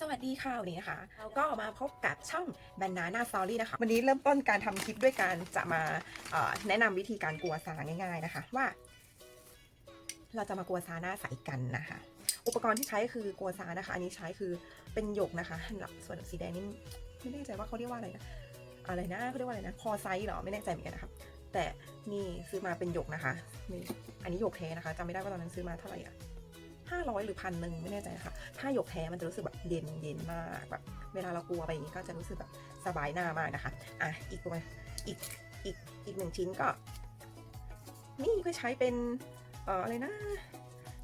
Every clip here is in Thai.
สวัสดีค่ะวันนี้นะคะเราก็มาพบกับช่อง Banana Story นะคะ วันนี้เริ่มต้นการทำคลิปด้วยการจะมาเอ่อแนะนำวิธีการกลัวซาง่าย ๆนะคะ ว่า เราจะมากลัวซาหน้าใสกันนะคะ อุปกรณ์ที่ใช้คือกลัวซานะคะ อันนี้ใช้คือเป็นหยกนะคะส่วนสีแดงนี่ไม่แน่ใจว่าเขาเรียกว่าอะไรนะอะไรนะเขาเรียกว่าอะไรนะคอไซส์เหรอไม่แน่ใจเหมือนกันนะคะแต่นี่ซื้อมาเป็นหยกนะคะนี่อันนี้หยกแท้นะคะจำไม่ได้ว่าตอนนั้นซื้อมาเท่าไหร่อะ ห้าร้อยหรือพันหนึ่งไม่แน่ใจนะคะถ้าหยกแท้มันจะรู้สึกแบบเย็นเย็นมากแบบ เวลาเรากลัวไปอย่างนี้ก็จะรู้สึกแบบสบายหน้ามากนะคะอะอีกตัวอีกอีกอีกหนึ่งชิ้นก็ นี่ก็ใช้เป็นเอ่ออะไรนะ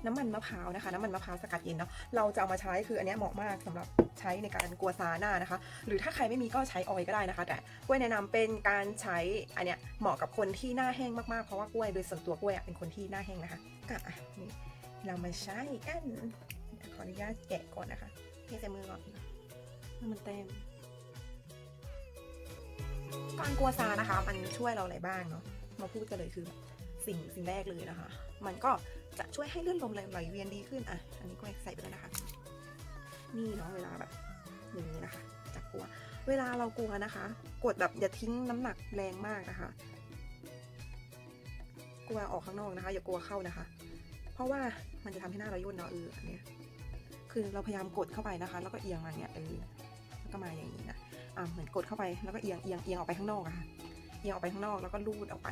น้ำมันมะพร้าวนะคะ น้ำมันมะพร้าวสกัดเย็นเนาะเราจะเอามาใช้คืออันนี้เหมาะมากสำหรับใช้ในการกลัวซาหน้านะคะ หรือถ้าใครไม่มีก็ใช้ออยล์ก็ได้นะคะ แต่กล้วยแนะนำเป็นการใช้อันเนี้ยเหมาะกับคนที่หน้าแห้งมากๆเพราะว่ากล้วยโดยส่วนตัวกล้วยเป็นคนที่หน้าแห้งนะคะก็อะนี่ เรามาใช้กัน ขออนุญาตแกะก่อนนะคะเทใส่มือก่อนให้มันเต็มการกลัวซานะคะ มันช่วยเราอะไรบ้างเนาะมาพูดกันเลยคือสิ่งสิ่งแรกเลยนะคะ มันก็จะช่วยให้เลือดลมไหลเวียนดีขึ้นอะ อันนี้ก็ใส่ไปแล้วนะคะ นี่เนาะเวลาแบบอย่างนี้นะคะจากกลัว เวลาเรากลัวนะคะ กดแบบอย่าทิ้งน้ำหนักแรงมากนะคะ กลัวออกข้างนอกนะคะ อย่ากลัวเข้านะคะ เพราะว่ามันจะทำให้หน้าเราย่นเนาะเอออันเนี้ยคือเราพยายามกดเข้าไปนะคะ แล้วก็เอียงมาเนี่ยเออแล้วก็มาอย่างนี้นะอ่าเหมือนกดเข้าไปแล้วก็เอียงเอียงเอียงออกไปข้างนอกอะค่ะเอียงออกไปข้างนอกแล้วก็ลูดออกไป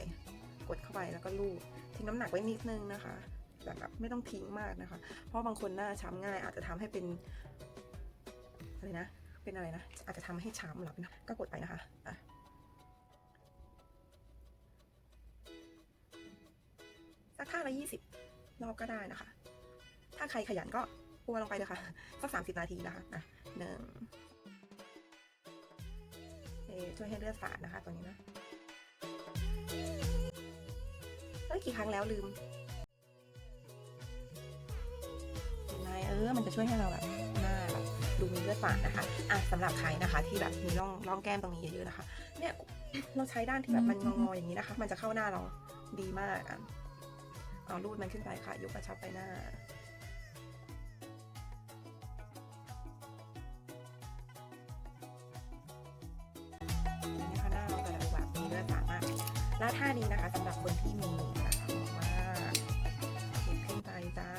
กดเข้าไปแล้วก็ลูดทิ้งน้ำหนักไว้นิดนึงนะคะแบบแบบไม่ต้องทิ้งมากนะคะ เพราะบางคนหน้าช้ำง่ายอาจจะทำให้เป็นอะไรนะเป็นอะไรนะอาจจะทำให้ช้ำหรอกนะก็กดไปนะคะอะสักท่าละยี่สิบ รอบก็ได้นะคะ ถ้าใครขยันก็กลัวลงไปเลยค่ะ สักสามสิบนาทีนะคะอะหนึ่งช่วยให้เลือดสาดนะคะตัวนี้นะเอ้ยกี่ครั้งแล้วลืมเห็นไหมเออ มันจะช่วยให้เราแบบหน้าแบบดูมีเลือดฝาดนะคะอะสำหรับใครนะคะ ที่แบบมีร่องร่องแก้มตรงนี้เยอะๆนะคะ เนี่ยเราใช้ด้านที่แบบมันงอๆอย่างนี้นะคะ มันจะเข้าหน้าเราดีมากอะ เอารูดมันขึ้นไปค่ะ ยกกระชับไปหน้า นี่นะคะหน้าเราจะแบบมีเลือดสาดมากแล้วท่านี้นะคะสำหรับคนที่มีนะคะบอกว่าเก็บขึ้นไปจ้า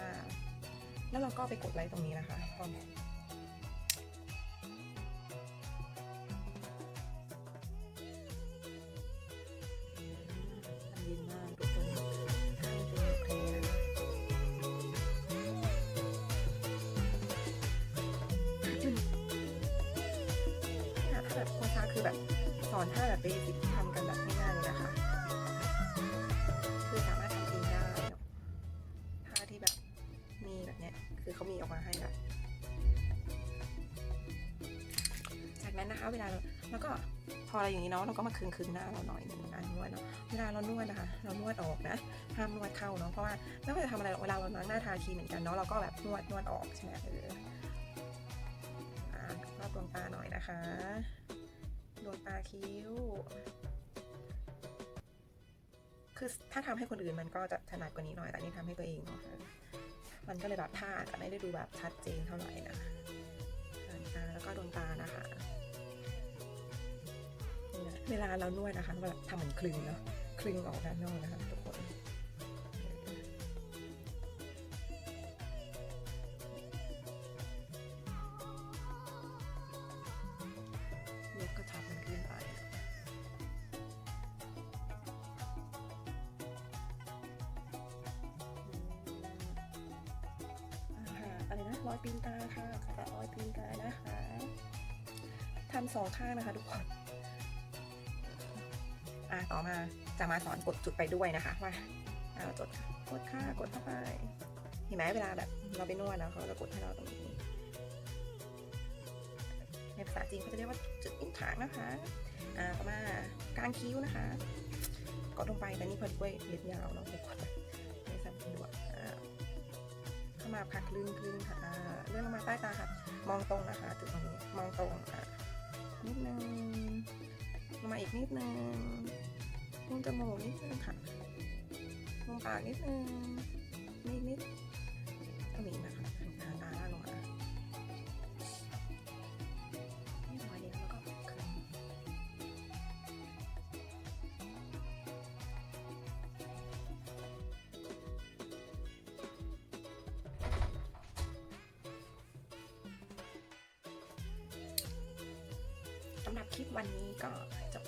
แล้วเราก็ไปกดไลค์ตรงนี้นะคะพอ แบบสอนท่าแบบเบสิกทำกันแบบง่ายๆเลยนะคะ คือสามารถทำเองได้เนอะท่าที่แบบมีแบบเนี้ยคือเขามีออกมาให้แบบจากนั้นนะคะ เวลาเราแล้วก็พอเราอย่างนี้เนาะเราก็มาคึงคึงๆหน้าเราหน่อยหนึงนะนวดเนาะเวลาเรานวดนะคะ เรานวดออกนะห้ามนวดเข้าเนาะเพราะว่าไม่ว่าจะทำอะไรเวลาเราล้างหน้าทาครีมเหมือนกันเนาะเราก็แบบนวดนวดออกใช่ไหมเออรอบดวงตาหน่อยนะคะ ดวงตาคิ้ว คือถ้าทำให้คนอื่นมันก็จะถนัดกว่านี้หน่อย แต่นี่ทำให้ตัวเองเนาะมันก็เลยแบบท่าอาจจะไม่ได้ดูแบบชัดเจนเท่าไหร่นะคะอ่าแล้วก็ดวงตานะคะเวลาเรานวดนะคะแบบทำเหมือนคลึงเนาะคลึงออกด้านนอกนะคะ ร้อยปีนตาค่ะกระร้อยปีนตานะคะทำสองข้างนะคะทุกคนอะต่อมาจะมาสอนกดจุดไปด้วยนะคะว่าอ่าจดกดค่ากดเข้าไปเห็นไหมเวลาแบบเราไปนวดแล้วเขาจะกดให้เราตรงนี้ในภาษาจีนเขาจะเรียกว่าจุดอินถางนะคะอ่าต่อมากลางคิ้วนะคะกดลงไปแต่นี่พอดีกล้วยเล็บยาวเนาะกด มาพักลื่นลึงค่ะเลื่อนลงมาใต้ตาค่ะ มองตรงนะคะจุดตรงนี้มองตรงค่ะนิดนึงลงมาอีกนิดนึงมุมจมูกนิดนึงค่ะมุมปากนิดนึง หรับคลิปวันนี้ก็จบ